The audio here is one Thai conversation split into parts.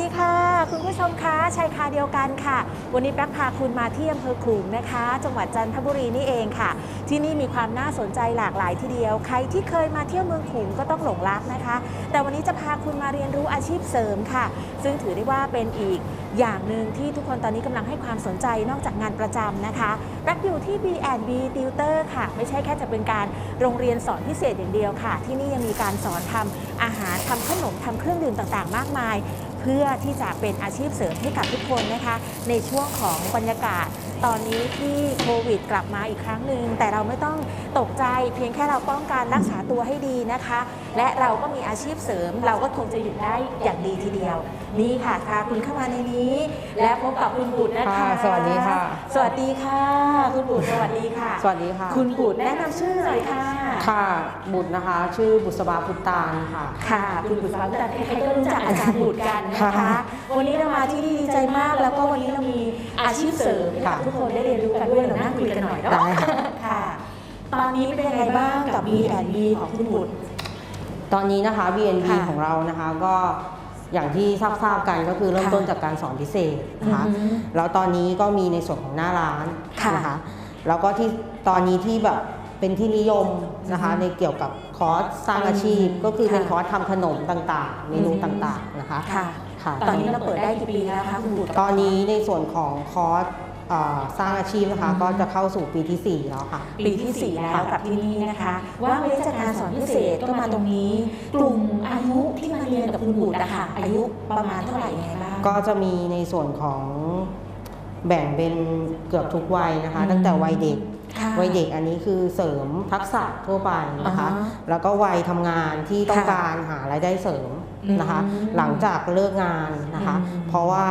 ดีค่ะ คุณผู้ชมคะชายคาเดียวกันค่ะ วันนี้แป๊กพาคุณมาที่อำเภอขลุงนะคะ จังหวัดจันทบุรีนี่เองค่ะ ที่นี่มีความน่าสนใจหลากหลายทีเดียว ใครที่เคยมาเที่ยวเมืองขลุงก็ต้องหลงรักนะคะ แต่วันนี้จะพาคุณมาเรียนรู้อาชีพเสริมค่ะ ซึ่งถือได้ว่าเป็นอีกอย่างหนึ่งที่ทุกคนตอนนี้กำลังให้ความสนใจนอกจากงานประจำนะคะแป๊กอยู่ที่ B&B Tutor ค่ะ ไม่ใช่แค่จะเป็นการโรงเรียนสอนพิเศษอย่างเดียวค่ะ ที่นี่ยังมีการสอนทำ อาหารทำขนมทำเครื่องดื่มต่างๆ มากมาย เพื่อที่จะเป็นอาชีพเสริมให้กับทุกคนนะคะ ในช่วงของบรรยากาศ ตอนนี้ที่โควิดกลับมาอีกครั้งหนึ่งแต่เราไม่ต้องตกใจเพียงแค่เราป้องกันรักษาตัวให้ดีนะคะ และเราก็มีอาชีพเสริม เราก็คงจะอยู่ได้อย่างดีทีเดียว นี่ค่ะพาคุณเข้ามาในนี้ และพบกับคุณบุตรนะคะ ค่ะสวัสดีค่ะ สวัสดีค่ะ คุณบุตรสวัสดีค่ะ สวัสดีค่ะ คุณบุตรแนะนำชื่อหน่อยค่ะ ค่ะ บุตรนะคะ ชื่อบุษบาพุตตานค่ะ ค่ะคุณบุษบาพุทธาใครๆก็รู้จักอาจารย์บุตรกันนะคะ ค่ะวันนี้เรามาที่นี่ดีใจมาก แล้วก็วันนี้เรามีอาชีพเสริมให้กับค่ะทุกคนได้เรียนรู้กันด้วยเรานั่งคุยกันหน่อยเนาะได้ค่ะ ค่ะ ตอนนี้เป็นยังไงบ้างกับ B&B ของคุณบุตร ตอนนี้นะคะ BNB ค่ะของเรานะคะก็อย่างที่ทราบๆกันก็คือเริ่มค่ะต้นจากการสอนพิเศษนะคะอือฮึแล้วตอนนี้ก็มีในส่วนของหน้าร้านค่ะนะคะแล้วก็ที่ตอนนี้ที่แบบเป็นที่นิยมนะคะอือฮึในเกี่ยวกับคอร์สสร้างอาชีพ อืมก็คือเป็นค่ะคอร์สทำขนมต่างๆ เมนูอืมต่างๆนะคะค่ะ ค่ะ ตอนนี้เราเปิดได้กี่ปีแล้วคะคุณบุตร ตอนนี้ในส่วนของคอร์สเอ่อ สร้างอาชีพนะคะอือฮึก็จะเข้าสู่ปีที่สี่แล้วค่ะ ปีที่ 4 แล้วกับที่นี่นะคะ ว่างเว้นจากการสอนพิเศษก็มาตรงนี้ กลุ่มอายุที่มาเรียนกับคุณบุตรนะคะอายุประมาณเท่าไหร่ยังไงบ้างก็จะมีในส่วนของแบ่งเป็นเกือบทุกวัยนะคะอืมตั้งแต่วัยเด็กค่ะวัยเด็กอันนี้คือเสริมทักษะทั่วไปนะคะอ่าฮะแล้วก็วัยทำงานที่ต้องค่ะการหารายได้เสริมนะคะอืมหลังจากเลิกงานนะคะอืมเพราะว่า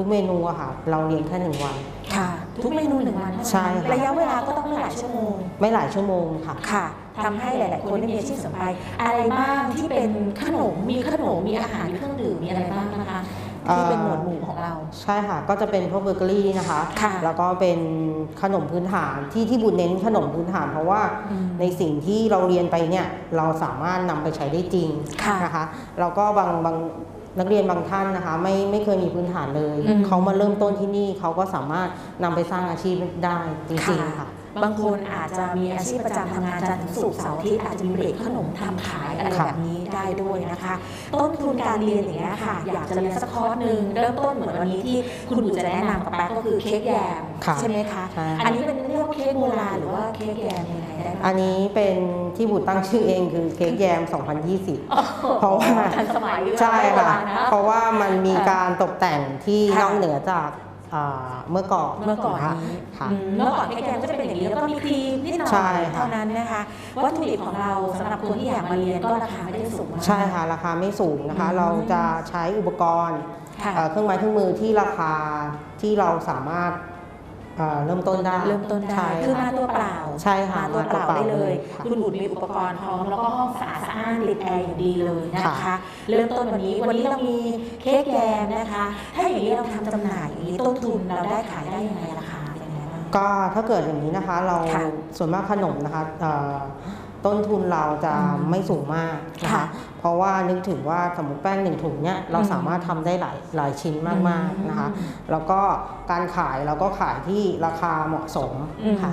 ทุกเมนูอะค่ะ เราเรียนแค่หนึ่งวัน ค่ะ ทุกเมนูหนึ่งวันเท่านั้นใช่ค่ะ ระยะเวลาก็ต้องไม่หลายชั่วโมง ไม่หลายชั่วโมงค่ะ ค่ะทำให้หลาย ๆ คนได้มีอาชีพเสริมไปอะไรบ้างที่เป็นขนม มีขนม มีอาหาร มีเครื่องดื่ม มีอะไรบ้างนะคะที่เป็นหมวดหมู่ของเรา ใช่ค่ะ ก็จะเป็นพวกเบเกอรี่นะคะ ค่ะแล้วก็เป็นขนมพื้นฐานที่ที่บุญเน้นขนมพื้นฐาน เพราะว่าอืมในสิ่งที่เราเรียนไปเนี่ยเราสามารถนำไปใช้ได้จริงค่ะ นะคะแล้วก็บางบาง นักเรียนบางท่านนะคะไม่ไม่เคยมีพื้นฐานเลยอืมเขามาเริ่มต้นที่นี่เขาก็สามารถนำไปสร้างอาชีพได้จริงๆค่ะ บางคนอาจจะมีอาชีพประจำทำงานจันทร์ถึงศุกร์เสาร์อาทิตย์อาจจะมีเบรกขนมทำขายอะไรค่ะแบบนี้ได้ด้วยนะคะ ต้นทุนการเรียนอย่างเงี้ยค่ะ อยากจะเรียนสักคอร์สหนึ่งเริ่มต้นเหมือนวันนี้ที่คุณบุตรจะแนะนำกับแป๊กก็คือเค้กแยมค่ะใช่ไหมคะ ใช่ อันนี้เป็นเรียกว่าเค้กโบราณหรือว่าเค้กแยมยังไงได้บ้างอันนี้เป็นที่บุตรตั้งชื่อเองคือเค้กแยม 2020 เพราะว่า ทันสมัยใช่ค่ะโบราณน เพราะว่ามันมีค่ะการตกแต่งที่ค่ะ นอกเหนือจากอ่า เมื่อก่อนเมื่อก่อนนะคะนี้ค่ะอืมเมื่อก่อนเค้กแยมก็จะเป็นอย่างนี้แล้วก็มีครีมนิดหน่อยใช่ค่ะเท่านั้นนะคะวัตถุดิบของเราสำหรับคนที่อยากมาเรียนก็ราคาไม่ได้สูงมากใช่ค่ะราคาไม่สูงนะคะอืมเราจะใช้อุปกรณ์ค่ะเอ่อเครื่องไม้เครื่องมือที่ราคาที่เราสามารถ เอ่อเริ่มต้นได้เริ่มต้นได้ใช่คือมาค่ะตัวเปล่าใช่ค่ะมาตัวเปล่ามาตัวเปล่าได้เลยค่ะคุณบุตรมีอุปกรณ์พร้อม แล้วก็ห้องสะอาดสะอ้านติดแอร์อย่างดีเลยนะคะค่ะเริ่มต้นวันนี้วันนี้เรามีเค้กแยมนะคะ ถ้าอย่างนี้เราทำจำหน่ายอย่างนี้ต้นทุนเราได้ขายได้ยังไงราคาเป็นยังไงบ้างก็ถ้าเกิดอย่างนี้นะคะเราค่ะส่วนมากขนมนะคะเอ่อต้นทุนเราจะอืมไม่สูงมากนะค่ะคะเพราะว่านึกถึงว่าสมมติแป้งหนึ่งถุงเนี่ยเราอืมสามารถทำได้หลายหลายชิ้นมากๆนะคะอืมแล้วก็การขายเราก็ขายที่ราคาเหมาะสมอืมค่ะ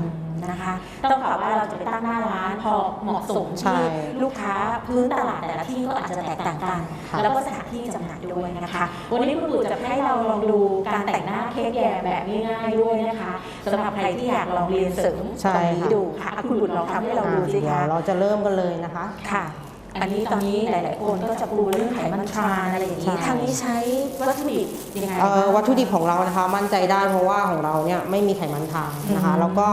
นะคะต้องบอกว่าเราจะไปตั้งหน้าร้านพอเหมาะสมใช่ที่ลูกค้าพื้นตลาดแต่ละที่ก็อาจจะแตกต่างกันค่ะแล้วก็สถานที่จำหน่ายด้วยนะคะ วันนี้คุณบุตรจะให้เราลองดูการแต่งหน้าเค้กแยมแบบง่ายๆด้วยนะคะสำหรับใครที่อยากลองเรียนเสริมใช่ตรงนี้ค่ะดูค่ะอะคุณบุตรลองทำให้เราดูสิเดี๋ยคะวเราจะเริ่มกันเลยนะคะค่ะ อันนี้ตอนนี้หลาย ๆ คนก็จะปูเรื่องไขมันทรานอะไรอย่างนี้ใช่ทางนี้ใช้วัตถุดิบยังไงเอ่อบ้างวัตถุดิบของเรานะคะ มั่นใจได้เพราะว่าของเราเนี่ยไม่มีไขมันทานนะคะอืมแล้วก็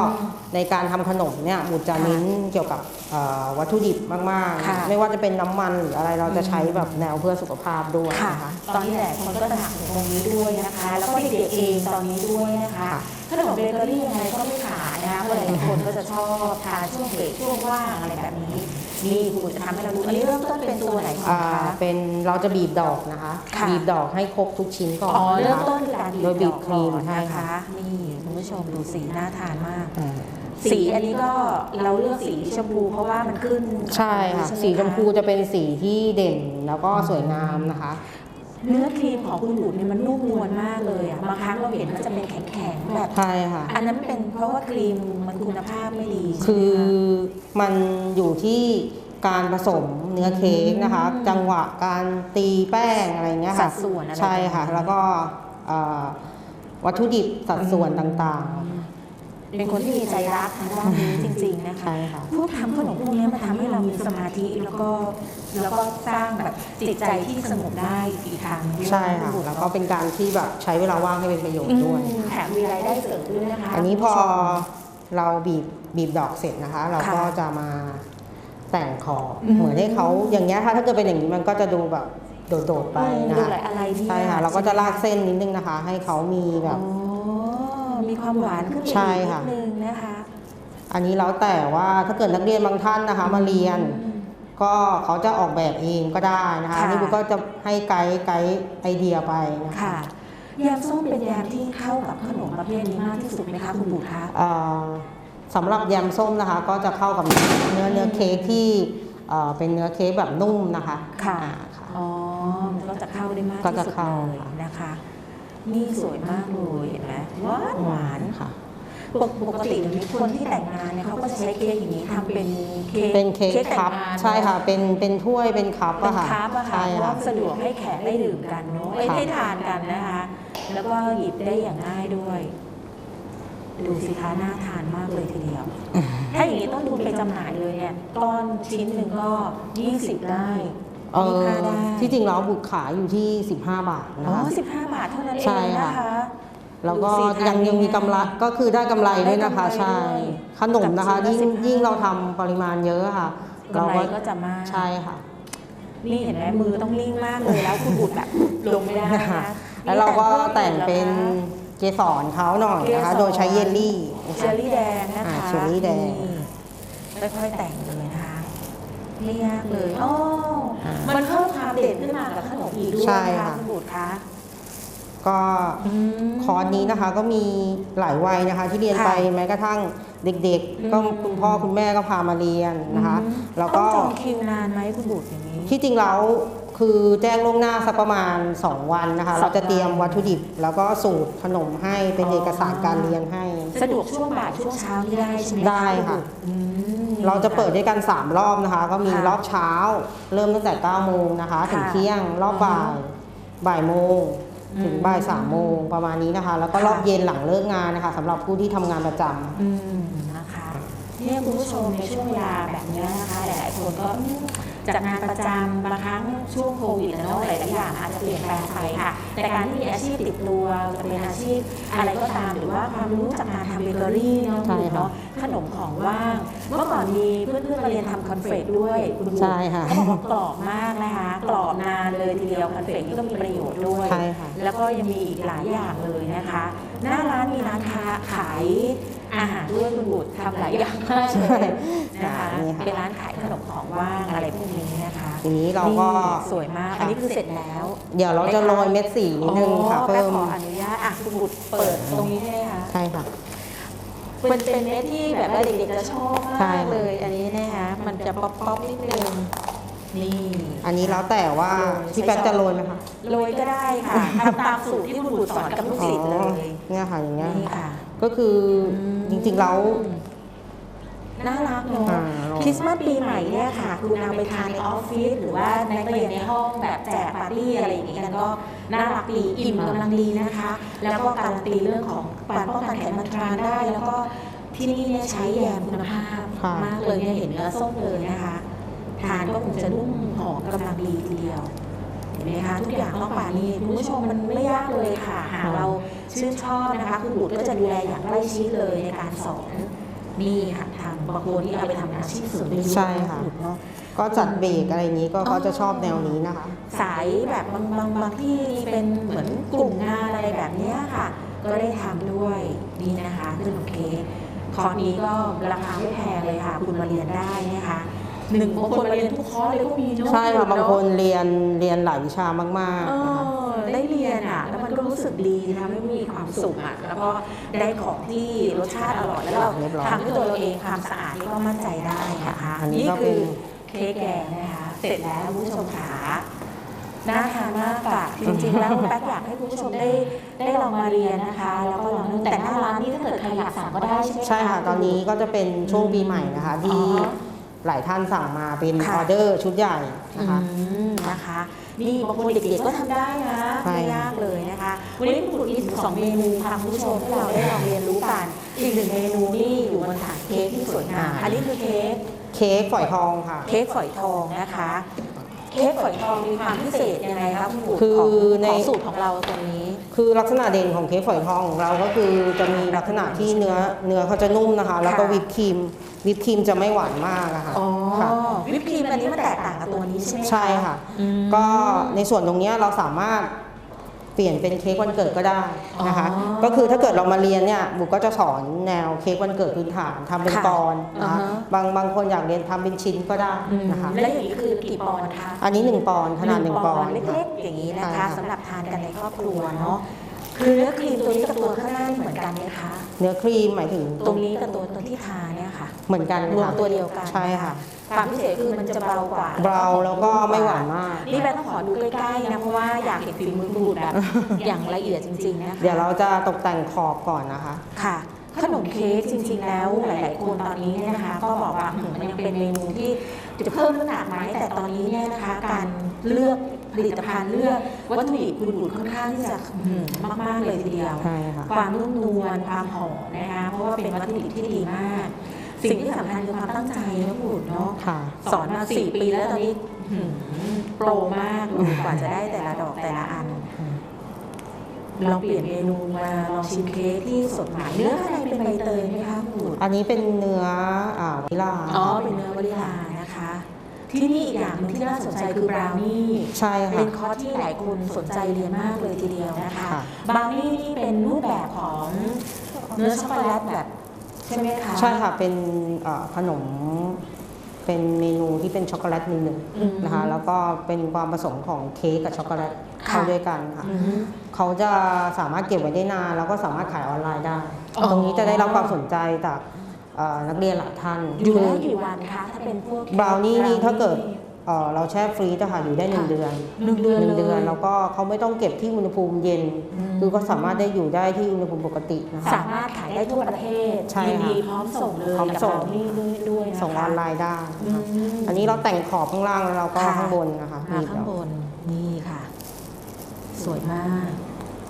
ในการทำขนมเนี่ยบุตรจะค่ะเน้นเกี่ยวกับเอ่อวัตถุดิบมากค่ะๆไม่ว่าจะเป็นน้ำมันหรืออะไรเราจะใช้แบบแนวเพื่อสุขภาพด้วยค่ะนะคะตอนนี้หลายคนก็ตระหนักถึงตรงนี้ด้วยนะคะ แล้วก็เด็กๆเองตอนนี้ด้วยนะคะค่ะขนมเบเกอรี่ยังไงก็ไม่ขายนะคะเพราะหลายๆคนก็จะชอบทานช่วงเบรกช่วงว่างอะไรแบบนี้ นี่คุณจะทำให้เราดูอันนี้เริ่มต้นเป็นตัวไหนก่อนอ่าคะ เป็นเราจะบีบดอกนะคะ ค่ะ บีบดอกให้ครบทุกชิ้นก่อนอ๋อนะคะเริ่มต้นคือการบีบโดยบีบดอกครีมก่อนใช่นะค่ะคะ นี่คุณผู้ชมดูสีน่าทานมาก อ่าสีอันนี้ก็เราเลือกสีชมพูเพราะว่ามันขึ้นใช่ค่ะ ไหสีชมพูจะเป็นสีที่เด่นแล้วก็สวยงามนะคะ เนื้อครีมของคุณบุตรเนี่ยมันนุ่มนวลมากเลยอะบางครั้งเราเห็นมันจะเป็นแข็งๆแบบ ใช่ค่ะ อันนั้นเป็นเพราะว่าครีมมันคุณภาพไม่ดีใช่คืไหมอคะมันอยู่ที่การผสมเนื้อเค้กนะคะ อืมจังหวะการตีแป้งอะไรเงี้ยสัค่ะดส่วนอะไรใช่ค่ะประมาณนั้นแล้วก็เอ่อวัตถุดิบสัดส่วนต่าง เป็นคนที่มีใจรักทางด้านนี้จริง ๆ นะๆคะใช่ค่ะพวกทำขนมพวกนี้มันทำให้เรามีสมาธิแล้วก็แล้วก็สร้างแบบจิตใจที่สงบได้อีกทางหนึ่งใช่ค่ะแล้วก็เป็นการที่แบบใช้เวลาว่างให้เป็นประโยชอืน์มด้วยแถมมีรายได้เสริมด้วยนะคะ อันนี้พอคุณผู้ชมเราบีบบีบดอกเสร็จนะคะ เราก็ค่ะจะมาแต่งขอบอืมเหมือนให้เขาอย่างเงี้ยค่ะถ้าเกิดเป็นอย่างนี้มันก็จะดูแบบโดดๆไปนะดูคะหลายอะไรที่ใช่ค่ะเราก็จะลากเส้นนิดนึงนะคะ ให้เขามีแบบอ๋อมี ความหวานขึ้นไปใช่อีกนิค่ะ ดนึงนะคะอันนี้แล้วแต่ว่าถ้าเกิดนักเรียนบางท่านนะคะมาเรียน อืม ก็เขาจะออกแบบเองก็ได้นะคะค่ะ อันนี่บุ๊กก็จะให้ไกด์ไกด์ไอเดียไปนะคะค่ะแยมส้มเป็นแยมที่เข้ากับขนมประเภทนี้มากที่สุดไหมคะคุณบุตรคะ เอ่อสำหรับแยมส้มนะคะ ก็จะเข้ากับเนื้อเนื้อเค้กที่เอ่อเป็นเนื้อเค้กแบบนุ่มนะคะค่ะ อ่าค่ะ อ๋อมันก็จะเข้าได้มากก็ที่จะสุดเข้าเลยค่ะ นะคะ นี่สวยมากเลยเห็นไหมหวานหวานค่ะปกปกติเดี๋ยวนี้คนที่แต่งงานเนี่ยเขาก็จะใช้เค้กอย่างนี้ทำเป็นเค้กเป็นเค้กแต่งคัพงานใช่ค่ะเป็นเป็นถ้วยเป็นคัพเป็นอะค่ะคัพอะค่ะใช่เพราะค่ะว่าสะดวกให้แขกได้ดื่มกันเนาะเอ้ยค่ะให้ทานกันนะคะ แล้วก็หยิบได้อย่างง่ายด้วยดูสิคะน่าทานมากเลยทีเดียว ถ้าอย่างนี้ต้องดูไปจำหน่ายเลยเนี่ยก้อนชิ้นหนึ่งก็ 20 ได้ เอยี่อห้าได้ที่จริงแล้วบุกขายอยู่ที่ 15 บาทอ๋นะอคะ15บาทเท่านั้นเอใช่งค่ะนะคะ แล้วก็ดูสิยังทานยังมีกำไรง่ายก็คือได้กำไรด้วยนะคะ ได้กำไรใช่ด้วยขนมนะคะกับชิ้ยิ่นงละ15 ยิ่งเราทำปริมาณเยอะค่ะกำไรก็จะมาก ใช่ค่ะ นี่เห็นไหมมือต้องนิ่งมากเลยแล้วคุณบุตรแบบลงไม่ได้นะคะแล้วเราก็แต่งพิ่มเป็นอีกหรอคะเกสรเขาหน่อยนะคะเกสรโดยใช้เยลลี่นะเชคะอร์รี่แดงนะคะอ่าเชอร์รี่แดง นี่ค่อยๆแต่งเลยนะคะ ไม่ยากเลยอ๋ออ่ามันเพิ่มความเด่นขึ้นมากับขนมอีกด้วยใช่นะคะค่ะ คุณบุตรคะ ก็มคอร์สนี้นะคะก็มีหลายวัยนะคะ ที่เรียนค่ะไปแม้กระทั่งเด็กอืมๆก็คุณพ่อคุณแม่ก็พามาเรียนนะคะอืมแล้วต้ก็องจองคิวนานไหมคุณบุตรอย่างนี้ ที่จริงแล้วคือแจ้งล่วงหน้าสักประมาณ 2 วันนะคะสองเราจะเตรียมวันวัตถุดิบ แล้วก็สูตรขนมให้เป็นอ๋อเอกสารการเรียนให้ สะดวกช่วงบ่ายช่วงเช้านี่ได้ใช่ไหมได้ค่ะณบุตรอืม เราจะเปิดด้วยกัน 3 รอบนะคะ ก็มีค่ะรอบเช้า เริ่มตั้งแต่9โมงนะคะ ถึงค่ะเที่ยงรอบบ่ายบ่ายโมงอืมถึงบ่ายสามโมงประมาณนี้นะคะ แล้วก็ค่ะรอบเย็นหลังเลิกงานนะคะสำหรับผู้ที่ทำงานประจำอืมนะคะเนี่ยคุณผู้ชมในช่วงเวลาแบบเนี้ยนะคะหลายๆคนก็อืม จากงานประจำบางครั้งช่วงโควิดนะเนาะหลายๆอย่างอาจจะเปลี่ยนแปลงไปค่ะ แต่การที่มีอาชีพติดตัวจะเป็นอาชีพอะไรก็ตามหรือว่าความรู้จากการทำเบเกอรี่เนาะใช่ค่ะเนาะขนมของว่างเมื่อก่อนมีเพื่อนๆมาเรียนทำคอนเฟกด้วยคุณบุ๋มใช่ค่ะเขาบอกว่ากรอบมากนะคะกรอบนานเลยทีเดียวคอนเฟกนี่ก็มีประโยชน์ด้วยใช่ค่ะแล้วก็ยังมีอีกหลายอย่างเลยนะคะ หน้าร้านมีร้านค้าขาย อาหารด้วยคุณบุตรทำหลายอย่างมากเลยนะคะนี่ค่ะเป็นร้านขายขนมของว่างอะไรพวกนี้นะคะทีนี้เราก็นี่สวยมาก อันนี้คือเสร็จแล้ว เดี๋ยวเราจะโรยเม็ดสีนิดนึงค่ะอ๋อเพิ่มแม่ขออนุญาตอะคุณบุตรเปิดตรงนี้ใช่ไหมคะใช่ค่ะมันเป็นเม็ดที่แบบว่าเด็กๆจะชอบใช่มากค่ะเลย อันนี้นะคะมันจะป๊อปๆนิดนึงนี่อันนี้แล้วแต่ว่าโรยพี่แป๊กจะโรยไหมคะโรยก็ได้ค่ะทำตามสูตรที่คุณบุตรสอนกับลูกศิษย์เลยเนี่ยค่ะอย่างเงี้ยนี่ค่ะ ก็คืออมจริงๆแล้วน่ารักเนาะอ่าคริสต์มาสปีใหม่เนี่ยค่ะ คุณเอาไปทานในออฟฟิศหรือว่านักเรียนในห้องแบบแจกปาร์ตี้อะไรอย่างงี้กันก็น่ารักดีอิ่มกำลังดีนะคะ แล้วก็การันตีเรื่องของการป้องกันไขมันทรานได้ แล้วก็ที่นี่เนี่ยใช้แยมคุณภาพค่ะมากเลยเนี่ยเห็นเนื้อส้มเลยนะคะ ทานก็คงจะนุ่มหอมกำลังดีทีเดียว เห็นไหมคะทุกอย่างต้องป่านี้คุณผู้ชมมันไม่ยากเลยค่ะ หากเราชื่นชอบนะคะคุณบุตรก็จะดูแลอย่างใกล้ชิดเลยในการสอนนี่ค่ะทางบางคนนี่เอาไปทำอาชีพเสริมได้ด้วยใช่ค่ะณบุตรเนาะก็จัดเบรกอะไรอย่างนี้ก็อ๋อเขาจะชอบแนวนี้นะคะ สายแบบบางบางบางที่เป็นเหมือนกลุ่มงานอะไรแบบเนี้ยค่ะ ก็ได้ทำด้วยนี่นะคะขนมเค้กคอร์สนี้ก็ราคาไม่แพงเลยค่ะ คุณมาเรียนได้นะคะ หนึ่งบางคนมาเรียนทุกคอร์สเลยก็มีเนอะใช่ค่ะบางคนเอะเรียนเรียนหลายวิชามากเอๆนะคะอได้เรียนอะแล้วมันก็รู้สึกดีทำให้มีความสุขอะแล้วก็ได้ของที่รสชาติอร่อยแล้วเราเรียบร้อย ทำด้วยตัวเราเองความสะอาดนี่ก็มั่นใจได้นะคะอันนี้ก็เป็คืนอเค้กแกงนะคะเสร็จแล้วคุณผู้ชมขาน่าทานมากอะจริงๆ แล้วแป๊กอยากให้คุณผู้ชมได้ได้ลองมาเรียนนะคะ แล้วก็ลองแต่หน้าร้านนี้ถ้าเกิดใครอยากสั่งก็ได้ใช่ไหม ใช่ค่ะตอนนี้ก็จะเป็นช่วงปีใหม่นะคะที่อ๋อ หลายท่านสั่งมาเป็นค่ะออเดอร์ชุดใหญ่นะคะ อืมนะคะ นี่บางคนเด็กๆก็ทำได้นะใช่ ไม่ยากเลยนะคะวันนี้คุณครูมีสองเมนูค่ะคุณผู้ชมที่เราได้ลองเรียนรู้กันอีกหนึ่งเมนูนี่อยู่บนถาดเค้กที่สวยงามอันนี้คือเค้ก เค้กฝอยทองค่ะ เค้กฝอยทองนะคะ เค้กฝอยทองมีความพิเศษยังไงคะคุณครูคือของในของสูตรของเราตรงนี้ คือลักษณะเด่นของเค้กฝอยทองของเราก็คือจะมีลักษณะที่เนื้อเนื้อเขาจะนุ่มนะคะ แล้วก็ค่ะวิปครีมวิปครีมจะไม่หวานมากอะค่ะอ๋อค่ะวิปครีมอันนี้มันแตกต่างกับตัวนี้ใช่ไหมใช่ค่ะอืมก็ในส่วนตรงเนี้ยเราสามารถ เปลี่ยนเป็นเค้กวันเกิดก็ได้นะคะอ๋อก็คือถ้าเกิดเรามาเรียนเนี่ยบุกก็จะสอนแนวเค้กวันเกิดพื้นฐานทำเป็นค่ะปอนด์นะคะอ่าฮะบางบางคนอยากเรียนทำเป็นชิ้นก็ได้นะคะแล้วอย่างนี้คือกี่ปอนด์คะอันนี้ 1 ปอนด์ขนาด1ปอนด์เล็กๆอย่างนี้นะใช่คะค่ะสำหรับทานกันในครอบครัวเนาะคือเนื้อครีมตัวนี้กับตัวข้างหน้านี่เหมือนกันไหมคะ เนื้อครีมหมายถึงตรงนี้กับตัวตัวที่ทาเนี่ยค่ะ เหมือนกันรวมค่ะตัวเดียวกันใช่ค่ะ ความพิเศษคือมันจะเบากว่าเบาแล้วก็ไม่หวานมาก นี่แม่ต้องขอดูใกล้ๆนะเพราะว่าอยากเห็นฝีมือบูดแบบอย่างละเอียดจริงๆนะคะเดี๋ยวเราจะตกแต่งขอบก่อนนะคะ ค่ะขนมเค้กจริง ๆ แล้วหลาย ๆ คนตอนนี้เนี่ยนะคะ ก็บอกว่าอืมมันยังเป็นเมนูที่จะเพิ่มน้ำหนักไหมแต่ตอนนี้เนี่ยนะคะ การเลือกผลิตภัณฑ์เลือกวัตถุดิบคุณบุตรค่อนข้างที่จะอืมมาก ๆ เลยทีเดียวใช่ค่ะความนุ่มนวลความหอมนะคะเพราะว่าเป็นวัตถุดิบที่ดีมาก สิ่งที่สำคัญคือความตั้งใจนะคุณบุตรเนาะค่ะ สอนมาสี่ปีแล้วตอนนี้หืมโปรมากเลยกว่าจะได้แต่ละดอกแต่ละอันลองเปลี่ยนเมนูมาลองชิมเค้กที่สดใหม่เนื้อข้างในเป็นใบเตยไหมคะคุณบุตรอันนี้เป็นเนื้ออ่าวานิลลาอ๋อเป็นเนื้อวานิลานะคะ ที่นี่อีกอย่างหนึงที่น่าสนใจคือบราวนี่ใช่ค่ะเป็นคอร์สที่หลายคนสนใจเรียนมากเลยทีเดียวนะคะค่ะบราวนี่นี่เป็นรูปแบบของเนื้อช็อกโกแลตแบบ ใช่ไหมคะใช่ค่ะเป็นเอ่อขนมเป็นเมนูที่เป็นช็อกโกแลตนิดหนึ่งอืมนะคะแล้วก็เป็นความผสมของเค้กกับช็อกโกแลตค่ะเข้าด้วยกันค่ะอืมเขาจะสามารถเก็บไว้ได้นานแล้วก็สามารถขายออนไลน์ได้อ๋อตรงนี้จะได้รับความสนใจจากเอ่อนักเรียนหลายท่านอยู่ได้คือกี่วันคะถ้าเป็นพวกบราวนี่นี่ถ้าเกิด เอ่อเราแช่ฟรีซอะค่ะอยู่ได้หนึ่งค่ะเดือนหนึ่งเดือนหนึ่งเดือนเลยแล้วก็เขาไม่ต้องเก็บที่อุณหภูมิเย็น อืม คือก็สามารถได้อยู่ได้ที่อุณหภูมิปกตินะคะ สามารถขายได้ทั่วประเทศใช่ค่ะยินดีพร้อมส่งเลยพร้อมกับส่ง เรานี่ด้วยด้วยนะคะส่งออนไลน์ได้อืนะคะม อันนี้เราแต่งขอบข้างล่างแล้วเราก็ค่ะ ข้างบนนะคะมานี่ข้างบเดี๋ยวนนี่ค่ะ สวยมาก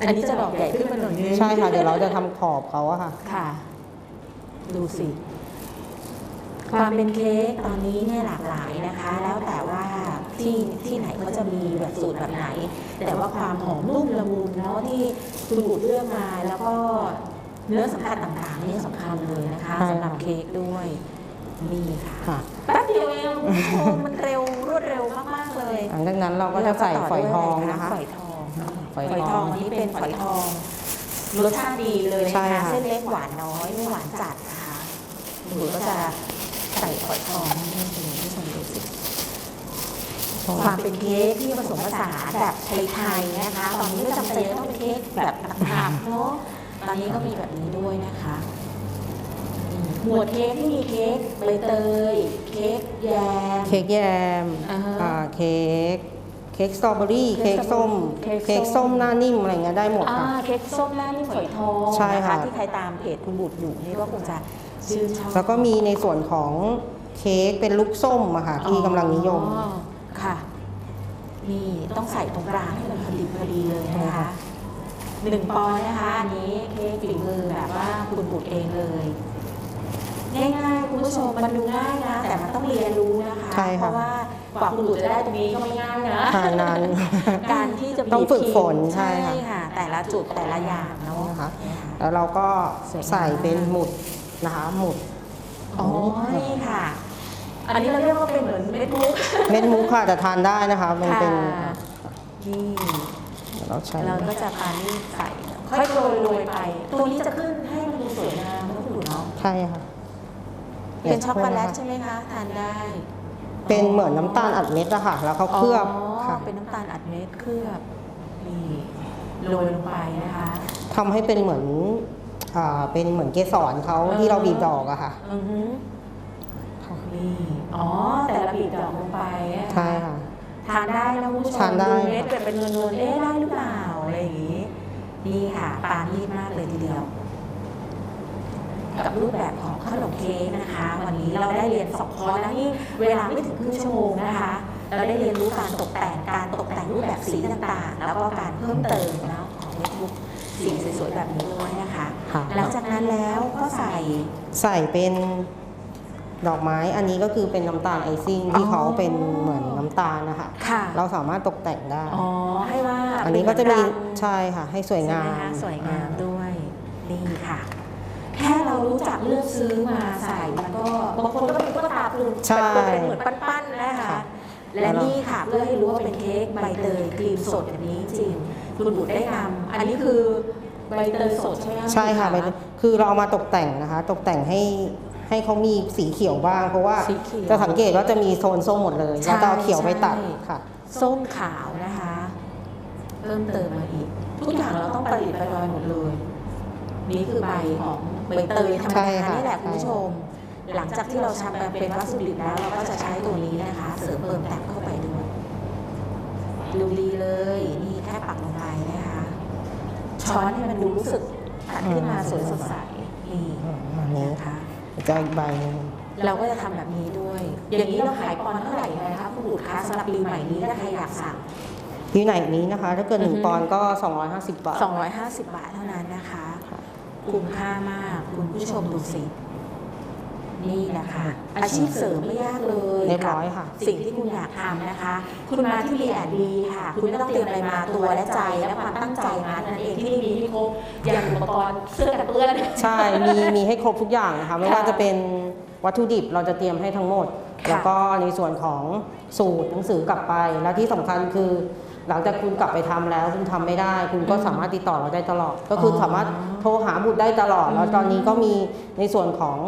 อันนี้จะดอกใหญ่ขึ้นมาหน่อยนึงใช่ค่ะ เดี๋ยวเราจะทำขอบเขาอะค่ะ ค่ะ ดูสิ ความเป็นเค้กตอนนี้เนี่ยหลากหลายนะคะ แล้วแต่ว่าที่ที่ไหนเขาจะมีแบบสูตรแบบไหน แต่ว่าความหอมนุ่มละมุนเนาะที่คุณบุตรเลือกมาแล้วก็เนื้อสัมผัสต่างๆนี่สำคัญเลยนะคะใช่ค่ะสำหรับเค้กด้วยนี่ค่ะค่ะแป๊บเดียวเองคุณผู้ชมมันเร็วรวดเร็วมากๆเลยหลังจากนั้นเราก็จะใส่ฝอยทองนะคะฝอยทองฝอยฝอยททอองงนี้เป็นฝอยทองรสชาติดีเลยใช่นะคะค่ะเส้นเล็กหวานน้อยไม่หวานจัดนะคะหนูก็จะใส่ฝอยทองให้คุณผู้ชมดูสิความเป็นเค้กที่ผสมผสานแบบไทยๆนะคะ ตอนนี้ไม่จำเป็นต้องเป็นเค้กแบบหนักๆเนาะตอนนี้ก็มีแบบนี้ด้วยนะคะอืมหมวดเค้กที่มีเค้กใบเตย เค้กแยม เค้กแยมอ่าฮะอ่าเค้กเค้กสตรอเบอรี่เค้เค้กกสตรอส้มเค้กส้ม เค้กส้มหน้านิ่มอะไรเงี้ยได้หมดอ่าค่ะเค้กส้มหน้านี่ฝอยทองใช่นะคะค่ะที่ใครตามเพจคุณบุตรอยู่นี่ก็คงจะ ชื่นชอบแล้วก็มีในส่วนของเค้กเป็นลูกส้มอะค่ะที่กำลังนิยม อ๋อค่ะนี่ต้องใส่ตรงกลางให้มันพอดีพอดีเลยนะใช่คะค่ะหนึ่งปอนด์นะคะอันนี้เค้กฝีมือแบบว่าคุณบุตรเองเลยง่ายๆคุณผู้ชมมันดูง่ายนะแต่มันต้องเรียนรู้นะคะใช่เพค่ะ ราะว่ากว่าคุณบุตรจะได้ตรงนี้ก็ไม่ง่ายนะ ทานนานการที่จะบีบต้องฝึกฝนพิมพ์ใช่ใช่ค่ะค่ะ แต่ละจุดแต่ละอย่างเนาะนะคะแล้วเราก็ใส่เป็นหมุด นะคะหมุดอ๋อนี่ค่ะ อันนี้เราเรียกว่าเป็นเหมือนเม็ดมุก เม็ดมุกค่ะแต่ทานได้นะคะ มันเป็นค่ะนี่เราใช้เราก็จะปานี่ใส่ค่อยโรยโรยไป ตัวนี้จะขึ้นให้มันดูสวยงามนะคุณเนาะใช่ค่ะเป็นช็อกโกแลตใช่ไหมคะทานได้ เป็นเหมือนน้ำตาลอัดเม็ดอะค่ะ แล้วเขาเคลือบค่ะเป็นน้ำตาลอัดเม็ดเคลือบนี่โรยลงไปนะคะทำให้เป็นเหมือน อ่าเป็นเหมือนเกสรเขาที่เราบีบดอกอะค่ะ อือฮึนี่อ๋อ แต่ละบีบดอกลงไปนใช่ค่ะททานได้นะคุณผู้ชมทานได้ เม็ดเป็นเงินเงินๆเอ๊ะได้หรือเปล่าอะไรอย่างนี้ นี่ค่ะปานีตมากเลยทีเดียว กับรูปแบบของขนมเค้กนะคะ วันนี้เราได้เรียนสองคอร์สนะนี่เวลาไม่ถึงครึ่งชั่วโมงนะคะ เราได้เรียนรู้การตกแต่งการตกแต่งรูปแบบสีต่างๆ แล้วก็การเพิ่มเติมนะของเม็ดบุ๊กสีสวยๆแบบนี้ด้วยนะคะ ค่ะหลังจากนั้นแล้วก็ใส่ใส่เป็นดอกไม้อันนี้ก็คือเป็นน้ำตาลไอซิ่งที่อ๋อเขาเป็นเหมือนน้ำตาลนะคะค่ะ เราสามารถตกแต่งได้ อ๋อ ให้ว่าอันนี้ก็จะมีเป็นเหอนรังใช่ค่ะ ให้สวยงาใช่ไหมคะสวยงามด้วยนี่ค่ะ แค่เรารู้จักเลือกซื้อมาใส่มันก็บางคนก็เป็นตุ๊กตาปรุงใช่เป็นเหมือนปั้นๆนะคะค่ะและนี่ค่ะเพื่อให้รู้ว่าเป็นเค้กใบเตยครีมสดแบบนี้จริงคุณบุตรได้นำอันนี้คือ ใบเตยสดใช่ไหมใช่ค่ะณเป็นคือเราเอามาตกแต่งนะคะ ตกแต่งให้ให้เขามีสีเขียวบ้าง เพราะว่าสีเขียวจะสังเกตว่าจะมีโซนส้มหมดเลยใช่เราจะเอาเขียวไปตัดใช่ค่ะ ส้มขาวนะคะ เพิ่มเติมมาอีก ทุกอย่างเราต้องประดิษฐ์ประดอยหมดเลย นี่คือใบของใบเตยธรรมใช่ดาค่ะนี่แหละคุณผู้ชม หลังจากที่เราทำมาเป็นวัตถุดิบแล้วเราก็จะใช้ตัวนี้นะคะ เสริมเติมแต่งเข้าไปด้วยดูดีเลย นี่แค่ปักลงไปนะคะ ช้อนให้มันดูรู้สึกตัดขึ้นมาสวยสดใสนี่อันนี้นะคะจะอีกใบหนึงเราก็จะทำแบบนี้ด้วย อย่างนี้เราขายปอนด์เท่าไหร่ยังไงคะคุณบุตรคะสำหรับปีใหม่นี้ถ้าใครอยากสั่งที่ไหนนี้นะคะ ถ้าเกิดหนึ่งอือฮึปอนด์ก็ 250 บาท 250 บาทเท่านั้นนะคะค่ะคุ้มค่ามาก คุณผู้ชมดูสิ นี่แหละค่ะอาชีพเสริมไม่ยากเลยเรียบร้อยค่ะกับสิ่งที่คุณอยากทำนะคะ คุณมาที่ B&B ค่ะ คุณไม่ต้องเตรียมอะไรมาตัวและใจและความตั้งใจมานั่นเองที่นี่มีให้ครบอย่างอุปกรณ์เสื้อกันเปื้อน ใช่มีมีให้ครบทุกอย่างนะคะไม่ว่าจะเป็นวัตถุดิบเราจะเตรียมให้ทั้งหมดค่ะแล้วก็ในส่วนของสูตรหนังสือกลับไป และที่สำคัญคือ หลังจากคุณกลับไปทำแล้วคุณทำไม่ได้ คุณก็สามารถติดต่อเราได้ตลอด ก็คือออสามารถโทรหาบุตรได้ตลอด แล้วตอนนี้ก็มีในส่วนของ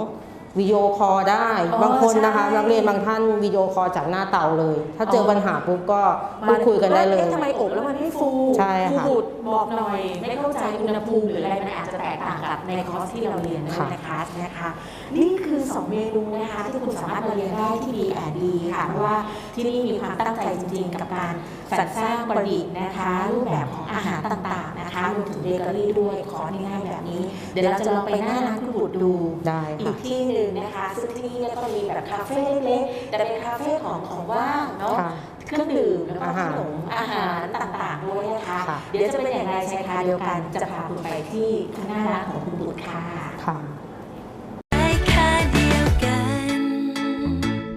วิดีโอคอลได้ อ๋อบางคนนะคะใช่ นักเรียนบางท่านวิดีโอคอลจากหน้าเตาเลย ถ้าเจอปัญหาปุ๊บก็พูดคุยกันได้เลย อ๊ะทำไมอบแล้วมันไม่ฟูใช่ค่ะณบุตรบอกหน่อย ไม่เข้าใจอุณหภูมิหรืออะไรมันอาจจะแตกต่างกับในคอร์สที่เราเรียนด้วยในคลาสนะคะ นี่คือ 2 เมนูนะคะที่คุณสามารถมาเรียนได้ที่ B&D ค่ะเพราะว่าที่นี่มีความตั้งใจจริงๆ กับการสรรสร้างประดิษฐ์นะคะ รูปแบบของอาหารต่างๆ นะคะรวมถึงเบเกอรี่ด้วยของ่ายๆแบบนี้ เดี๋ยวเราจะลองไปหน้าร้านคุณบุตรดูได้อีค่ะ กที่หนึ่งนะคะ ซึ่งที่นี่เนี่ยก็มีแบบคาเฟ่เล็กๆแต่เป็นคาเฟ่ของของว่างเนาะ ค่ะ เครื่องดื่มแล้วก็อาขหารนมอาหารต่างๆด้วยนะคะ ค่ะ เดี๋ยวจะเป็นอย่างไรชายคาเดียวกันจะพาคุณไปที่ข้างหน้าร้านของคุณบุตรค่ะ